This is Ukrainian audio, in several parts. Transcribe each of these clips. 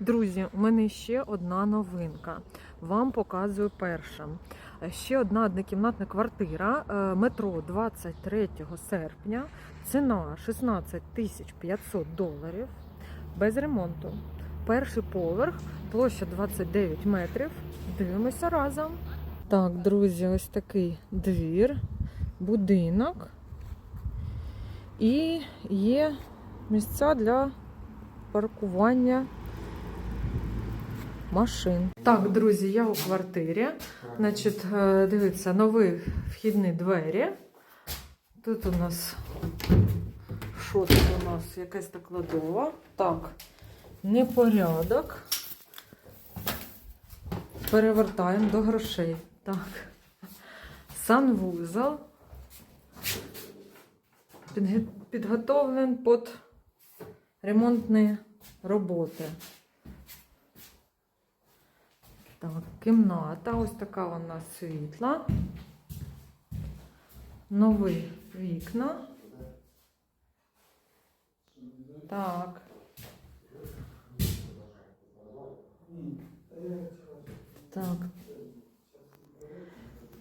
Друзі, у мене ще одна новинка. Вам показую перша. Ще одна однокімнатна квартира, е, метро 23 серпня. Ціна 16 тисяч 500 доларів без ремонту. Перший поверх, площа 29 метрів. Дивимося разом. Так, друзі, ось такий двір, будинок. І є місця для паркування машин. Так, друзі, я у квартирі. Значить, е, дивіться, нові вхідні двері. Тут у нас що тут у нас? Якась так кладова. Так, непорядок. Перевертаємо до грошей. Так. Санвузол. Підготовлений під ремонтні роботи. Так, кімната. Ось така вона світла. Нові вікна. Так. Так.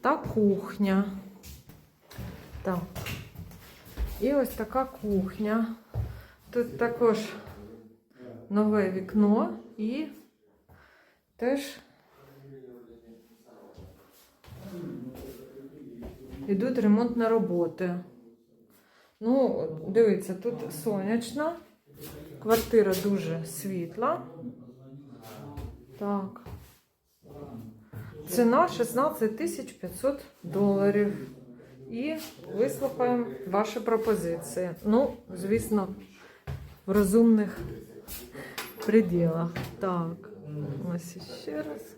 Та кухня. Так. І ось така кухня. Тут також нове вікно і теж йдуть ремонтні роботи. Ну, дивіться, тут сонячно. Квартира дуже світла. Так. Ціна 16 тисяч 500 доларів. І вислухаємо ваші пропозиції. Ну, звісно, в розумних пределах. Так, ось ще раз.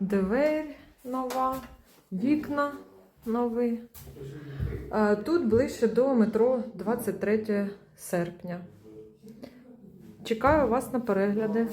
Двері нова, вікна нові. Е, Тут ближче до метро 23 серпня. Чекаю вас на перегляди.